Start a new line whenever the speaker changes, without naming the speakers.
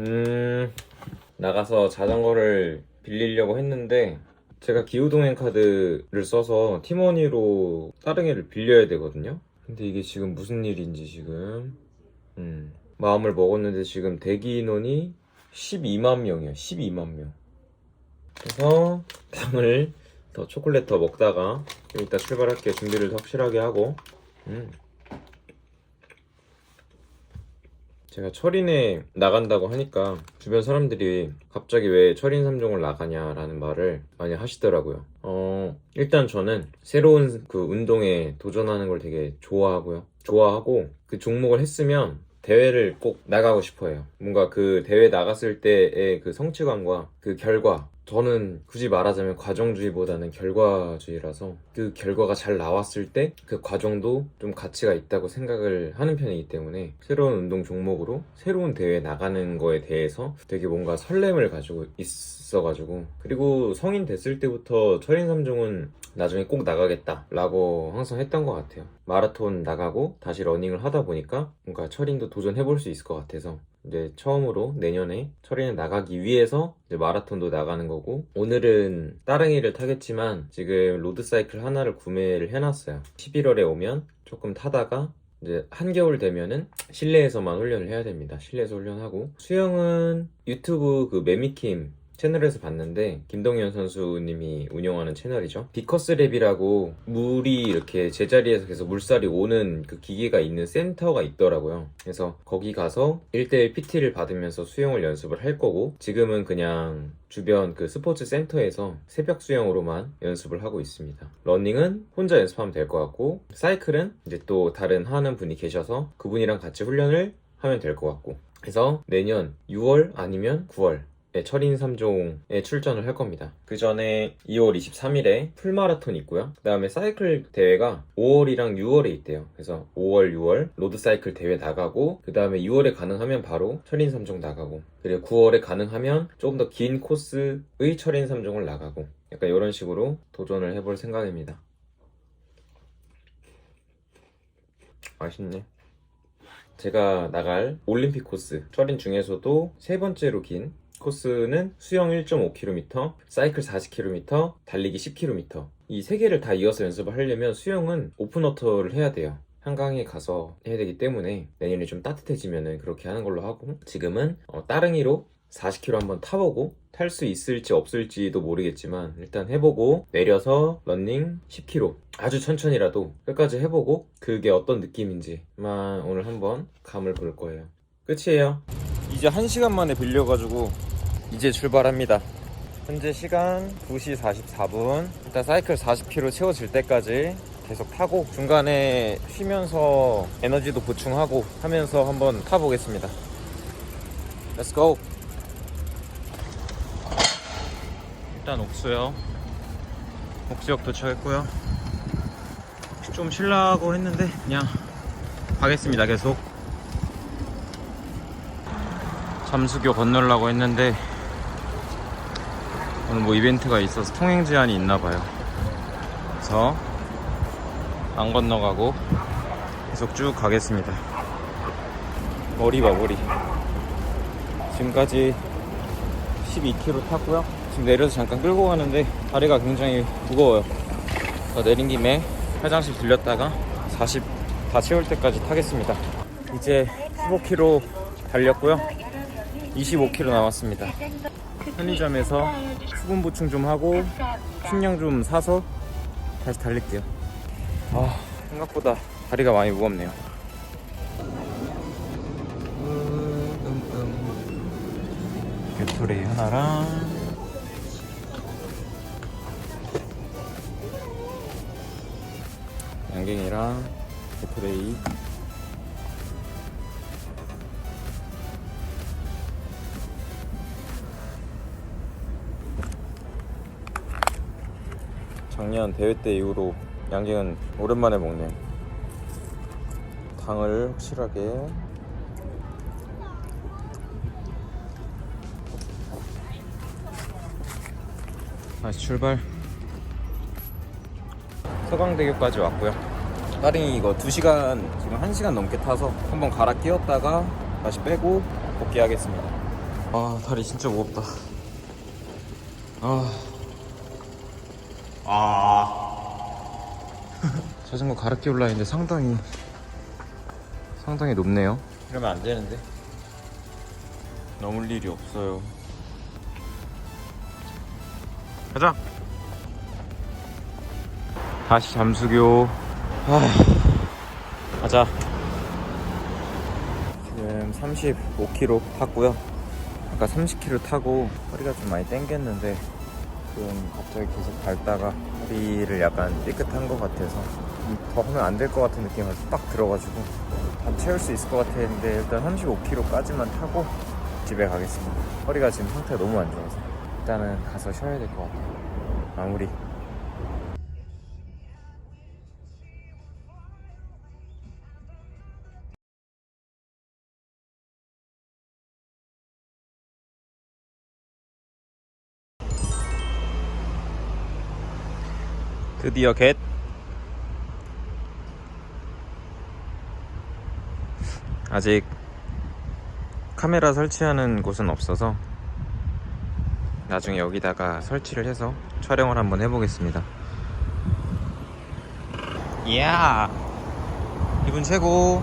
음, 나가서 자전거를 빌리려고 했는데, 제가 기후동행 카드를 써서 팀원이로 따릉이를 빌려야 되거든요? 근데 이게 지금 무슨 일인지 지금, 음, 마음을 먹었는데 지금 대기 인원이 12만 명이야, 12만 명. 그래서 당을 더 초콜릿 더 먹다가 좀 이따 출발할게 준비를 더 확실하게 하고, 음. 제가 철인에 나간다고 하니까 주변 사람들이 갑자기 왜 철인 3종을 나가냐라는 말을 많이 하시더라고요. 어, 일단 저는 새로운 그 운동에 도전하는 걸 되게 좋아하고요. 좋아하고 그 종목을 했으면 대회를 꼭 나가고 싶어요. 뭔가 그 대회 나갔을 때의 그 성취감과 그 결과 저는 굳이 말하자면 과정주의보다는 결과주의라서 그 결과가 잘 나왔을 때 그 과정도 좀 가치가 있다고 생각을 하는 편이기 때문에 새로운 운동 종목으로 새로운 대회에 나가는 거에 대해서 되게 뭔가 설렘을 가지고 있어가지고 그리고 성인 됐을 때부터 철인 3종은 나중에 꼭 나가겠다 라고 항상 했던 것 같아요. 마라톤 나가고 다시 러닝을 하다 보니까 뭔가 철인도 도전해볼 수 있을 것 같아서 이제 처음으로 내년에 철인에 나가기 위해서 이제 마라톤도 나가는 거고 오늘은 따릉이를 타겠지만 지금 로드사이클 하나를 구매를 해놨어요. 11월에 오면 조금 타다가 이제 한겨울 되면은 실내에서만 훈련을 해야 됩니다. 실내에서 훈련하고. 수영은 유튜브 그 매미킴 채널에서 봤는데 김동현 선수님이 운영하는 채널이죠. 비커스 랩이라고 물이 이렇게 제자리에서 계속 물살이 오는 그 기계가 있는 센터가 있더라고요. 그래서 거기 가서 1대1 PT를 받으면서 수영을 연습을 할 거고 지금은 그냥 주변 그 스포츠 센터에서 새벽 수영으로만 연습을 하고 있습니다. 러닝은 혼자 연습하면 될 것 같고 사이클은 이제 또 다른 하는 분이 계셔서 그분이랑 같이 훈련을 하면 될 것 같고 그래서 내년 6월 아니면 9월 네, 철인 3종에 출전을 할 겁니다. 그 전에 2월 23일에 풀마라톤 있고요. 그 다음에 사이클 대회가 5월이랑 6월에 있대요. 그래서 5월, 6월 로드 사이클 대회 나가고 그 다음에 6월에 가능하면 바로 철인 3종 나가고 그리고 9월에 가능하면 조금 더 긴 코스의 철인 3종을 나가고 약간 이런 식으로 도전을 해볼 생각입니다. 맛있네. 제가 나갈 올림픽 코스 철인 중에서도 세 번째로 긴 코스는 수영 1.5km, 사이클 40km, 달리기 10km. 이 세 개를 다 이어서 연습을 하려면 수영은 오픈워터를 해야 돼요. 한강에 가서 해야 되기 때문에 내년에 좀 따뜻해지면 그렇게 하는 걸로 하고 지금은 어, 따릉이로 40km 한번 타보고 탈 수 있을지 없을지도 모르겠지만 일단 해보고 내려서 런닝 10km 아주 천천히라도 끝까지 해보고 그게 어떤 느낌인지만 오늘 한번 감을 볼 거예요. 끝이에요. 이제 1시간 만에 빌려가지고 이제 출발합니다. 현재 시간 2시 44분. 일단 사이클 40km 채워질 때까지 계속 타고 중간에 쉬면서 에너지도 보충하고 하면서 한번 타보겠습니다. Let's go. 일단 옥수요. 옥수역 도착했고요. 좀 쉬려고 했는데 그냥 가겠습니다. 계속. 잠수교 건너려고 했는데 오늘 뭐 이벤트가 있어서 통행 제한이 있나 봐요. 그래서 안 건너가고 계속 쭉 가겠습니다. 머리 봐 머리. 지금까지 12km 탔고요. 지금 내려서 잠깐 끌고 가는데 다리가 굉장히 무거워요. 내린 김에 화장실 들렸다가 40 다 채울 때까지 타겠습니다. 이제 15km 달렸고요. 25km 남았습니다. 편의점에서 수분 보충 좀 하고 식량 좀 사서 다시 달릴게요. 아, 생각보다 다리가 많이 무겁네요. 게토레이 하나랑 양갱이랑 게토레이 작년 대회 때 이후로 양갱은 오랜만에 먹네요. 당을 확실하게 다시 출발. 서강대교까지 왔고요. 따릉이 이거 2시간 지금 1시간 넘게 타서 한번 갈아 끼웠다가 다시 빼고 복귀하겠습니다. 아 다리 진짜 무겁다 아 아. 자전거 가르기 올라 있는데 상당히 상당히 높네요. 이러면 안 되는데. 넘을 일이 없어요. 가자. 다시 잠수교. 아, 가자. 지금 35km 탔고요. 아까 30km 타고 허리가 좀 많이 땡겼는데 지금 갑자기 계속 밟다가 허리를 약간 삐끗한 것 같아서 더 하면 안 될 것 같은 느낌이 딱 들어가지고 다 채울 수 있을 것 같았는데 일단 35km까지만 타고 집에 가겠습니다. 허리가 지금 상태가 너무 안 좋아서 일단은 가서 쉬어야 될 것 같아요. 마무리 드디어 겟. 아직 카메라 설치하는 곳은 없어서 나중에 여기다가 설치를 해서 촬영을 한번 해보겠습니다. 이야! 기분 최고